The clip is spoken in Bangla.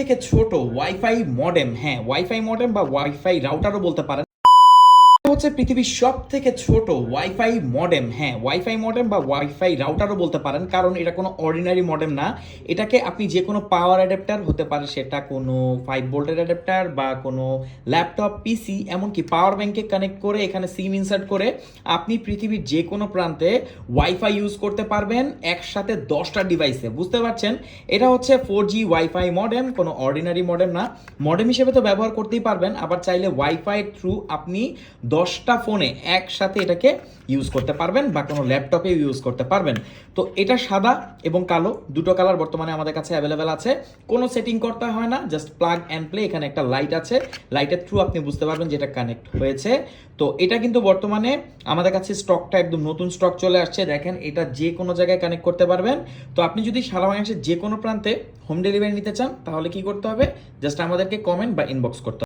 থেকে ছোট ওয়াইফাই মডেম হ্যাঁ ওয়াইফাই মডেম বা ওয়াইফাই রাউটারও বলতে পারেন। হচ্ছে পৃথিবীর সব থেকে ছোট ওয়াইফাই মডেম হ্যাঁ ওয়াইফাই মডেম বা ওয়াইফাই রাউটারও বলতে পারেন, কারণ এটা কোনো অর্ডিনারি মডেম না। এটাকে আপনি যে কোনো পাওয়ার অ্যাডাপ্টার হতে পারে, সেটা কোনো ফাইভ ভোল্টের অ্যাডাপ্টার বা কোনো ল্যাপটপ পিসি এমনকি পাওয়ার ব্যাংকে কানেক্ট করে এখানে সিম ইনসার্ট করে আপনি পৃথিবীর যে কোনো প্রান্তে ওয়াইফাই ইউজ করতে পারবেন একসাথে দশটা ডিভাইসে বুঝতে পারছেন? এটা হচ্ছে ফোর জি ওয়াইফাই মডেম কোনো অর্ডিনারি মডেম না। মডেম হিসেবে তো ব্যবহার করতেই পারবেন, আবার চাইলে ওয়াইফাই থ্রু আপনি দশটা ফোনে একসাথে এটাকে ইউজ করতে পারবেন বা কোনো ল্যাপটপে ইউজ করতে পারবেন। তো এটা সাদা এবং কালো, দুটো কালার বর্তমানে আমাদের কাছে অ্যাভেলেবেল আছে। কোনো সেটিং করতে হয় না জাস্ট প্লাগ অ্যান্ড প্লে এখানে একটা লাইট আছে। লাইটের থ্রু আপনি বুঝতে পারবেন যেটা কানেক্ট হয়েছে। তো এটা কিন্তু বর্তমানে আমাদের কাছে স্টকটা একদম নতুন স্টক চলে আসছে। দেখেন, এটা যে কোনো জায়গায় কানেক্ট করতে পারবেন। তো আপনি যদি সারা বাংলাদেশের যে কোনো প্রান্তে হোম ডেলিভারি নিতে চান, তাহলে কি করতে হবে? জাস্ট আমাদেরকে কমেন্ট বা ইনবক্স করতে